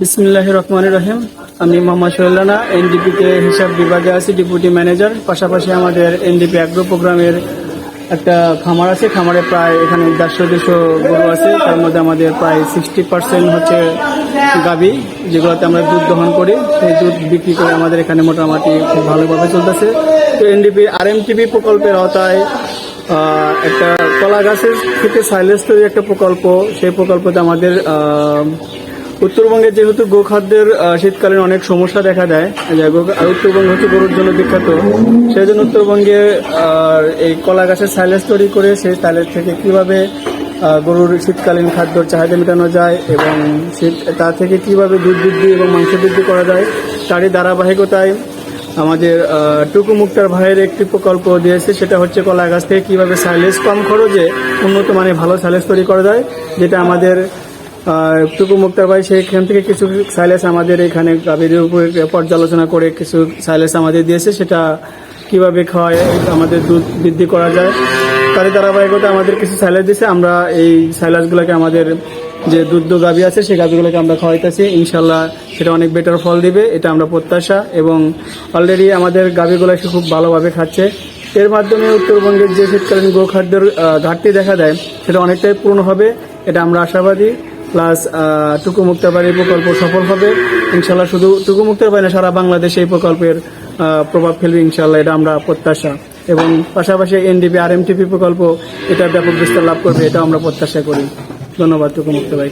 বিসমিল্লাহ রহমান রহিম। আমি মোহাম্মদ সোহেলানা এনডিপিতে হিসাব বিভাগে আছি, ডেপুটি ম্যানেজার। পাশাপাশি আমাদের এনডিপি অ্যাগ্রো প্রোগ্রামের একটা খামার আছে, খামারে প্রায় এখানে দেড়শো, দুশো গরু আছে। তার মধ্যে আমাদের প্রায় সিক্সটি পার্সেন্ট হচ্ছে গাবি যেগুলোতে আমরা দুধ দহন করি। সেই দুধ বিক্রি করে আমাদের এখানে মোটামুটি খুব ভালোভাবে চলতেছে। তো এনডিপি আর এমটিপি প্রকল্পের আওতায় একটা কলা গাছের থেকে সাইলেন্স তৈরি একটা প্রকল্প। সেই প্রকল্পতে আমাদের উত্তরবঙ্গে যেহেতু গোখাদ্যের শীতকালীন অনেক সমস্যা দেখা দেয় উত্তরবঙ্গ হচ্ছে গরুর জন্য বিখ্যাত সেই জন্য উত্তরবঙ্গে এই কলা গাছের সাইলেন্স তৈরি করে সেই সাইলেন্স থেকে কীভাবে গরুর শীতকালীন খাদ্যর চাহিদা মেটানো যায় এবং শীত, তা থেকে কীভাবে দুধ বৃদ্ধি এবং মাংস বৃদ্ধি করা যায়, তারই ধারাবাহিকতায় আমাদের টুকু মুক্তার ভাইয়ের একটি প্রকল্প দিয়েছে, সেটা হচ্ছে কলা গাছ থেকে কীভাবে সাইলেজ কম খরচে উন্নত মানের ভালো সাইলেজ তৈরি করা যায়, যেটা আমাদের টুকু মুক্তার ভাই সেইখান থেকে কিছু সাইলেস আমাদের এখানে গাভীর উপরে পর্যালোচনা করে কিছু সাইলেস আমাদের দিয়েছে। সেটা কীভাবে খাওয়ায়, আমাদের দুধ বৃদ্ধি করা যায়। তারই ধারাবাহিকতা আমাদের কিছু সাইলেস দিয়েছে। আমরা এই সাইলাসগুলোকে আমাদের যে দুধ গাভী আছে সেই গাভীগুলোকে আমরা খাওয়াইতেছি। ইনশাল্লাহ সেটা অনেক বেটার ফল দিবে, এটা আমরা প্রত্যাশা। এবং অলরেডি আমাদের গাভীগুলো এসে খুব ভালোভাবে খাচ্ছে। এর মাধ্যমে উত্তরবঙ্গের যে শীতকালীন গোখাদ্যের ঘাটতি দেখা দেয়, সেটা অনেকটাই পূর্ণ হবে। এটা আমরা আশাবাদী। প্লাস টুকু মুক্তাবাড়ি প্রকল্প সফল হবে। ইনশাল্লাহ শুধু টুকু মুক্তাবাড়ি না, সারা বাংলাদেশে এই প্রকল্পের প্রভাব ফেলবে ইনশাল্লাহ, এটা আমরা প্রত্যাশা। এবং পাশাপাশি এনডিপি আর এমটিপি প্রকল্প, এটা ব্যাপক বিস্তার লাভ করবে এটা আমরা প্রত্যাশা করি। ধন্যবাদ টুকু মুক্তাবাড়ি